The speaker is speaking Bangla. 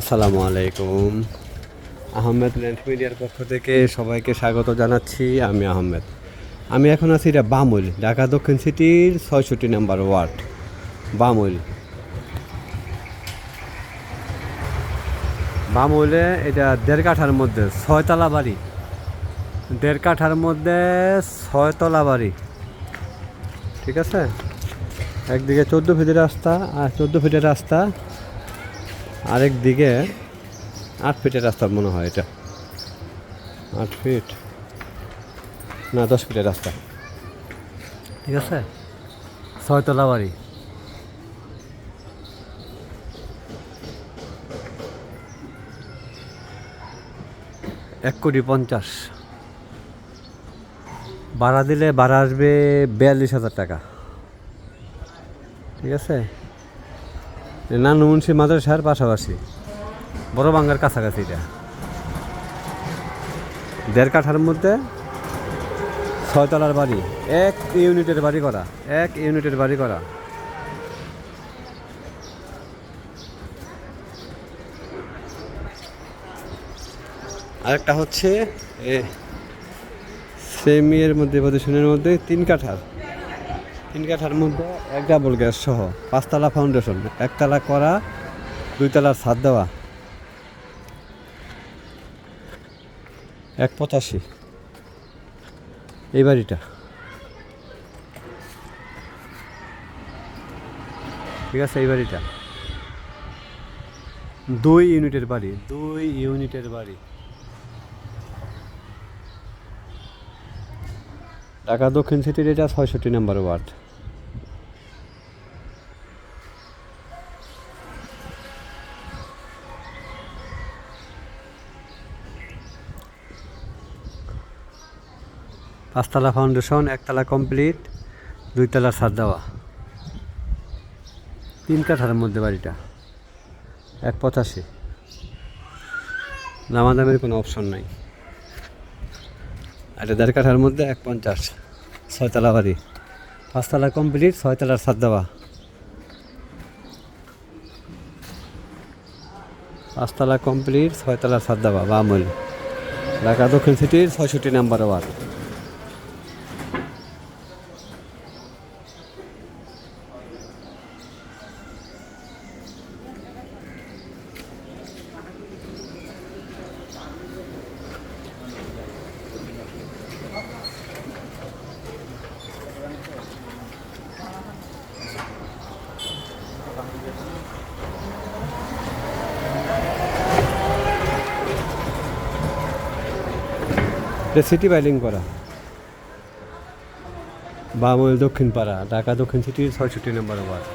আসসালামু আলাইকুম। আহমেদ ল্যান্ড মিডিয়ার পক্ষ থেকে সবাইকে স্বাগত জানাচ্ছি, আমি আহমেদ। আমি এখন আছি এটা বামুল ঢাকা দক্ষিণ সিটির ছয়ষট্টি নাম্বার ওয়ার্ড বামুল বামুলে এটা দেড় কাঠার মধ্যে ছয়তলা বাড়ি। দেড় কাঠার মধ্যে ছয়তলা বাড়ি। ঠিক আছে? একদিকে চোদ্দ ফিটের রাস্তা আর চোদ্দ ফিটের রাস্তা আরেক দিকে আট ফিটের রাস্তা মনে হয় এটা। আট ফিট। না, দশ ফিটের রাস্তা। ঠিক আছে? ছয়তলা বাড়ি। এক কোটি পঞ্চাশ। ভাড়া দিলে ভাড়া আসবে বিয়াল্লিশ হাজার টাকা। ঠিক আছে? নানু মুন্সি মাদ্রাসার পাশাপাশি, বড় বাঙ্গার কাছাকাছি এটা। দেড় কাঠার মধ্যে ছয়তলার বাড়ি, এক ইউনিটের বাড়ি করা, এক ইউনিটের বাড়ি করা। আরেকটা হচ্ছে সেমিয়ের মধ্যে প্রদূষণের মধ্যে তিন কাঠার। তিন কাঠার মধ্যে এক ডাবল গ্যাস সহ পাঁচতলা ফাউন্ডেশন একতলা করা, দুইতলার ছাদ দেওয়া। এক পঁচাশি। এই বাড়িটা। ঠিক আছে, এই বাড়িটা। দুই ইউনিটের বাড়ি, দুই ইউনিটের বাড়ি। ঢাকা দক্ষিণ সিটির এটা ছয়ষট্টি নাম্বার ওয়ার্ড। পাঁচতলা ফাউন্ডেশন একতলা কমপ্লিট দুইতলা ছাদ দেওয়া। তিন কাঠার মধ্যে বাড়িটা, এক পঁচাশি। দামাদামের কোনো অপশন নাই। আর দেড় কাঠার মধ্যে এক পঞ্চাশ, ছয়তলা বাড়ি। পাঁচতলা কমপ্লিট ছয়তলার ছাদ দেওয়া। পাঁচতলা কমপ্লিট ছয়তলার ছাদ দেওয়া, বামুল। ঢাকা দক্ষিণ সিটির ছয়ষট্টি নাম্বার ওয়ার্ড। এটা সিটি বাইলিং করা। বামল দক্ষিণ পাড়া ঢাকা দক্ষিণ সিটির ছয়ষট্টি নম্বর ওয়ার্ড।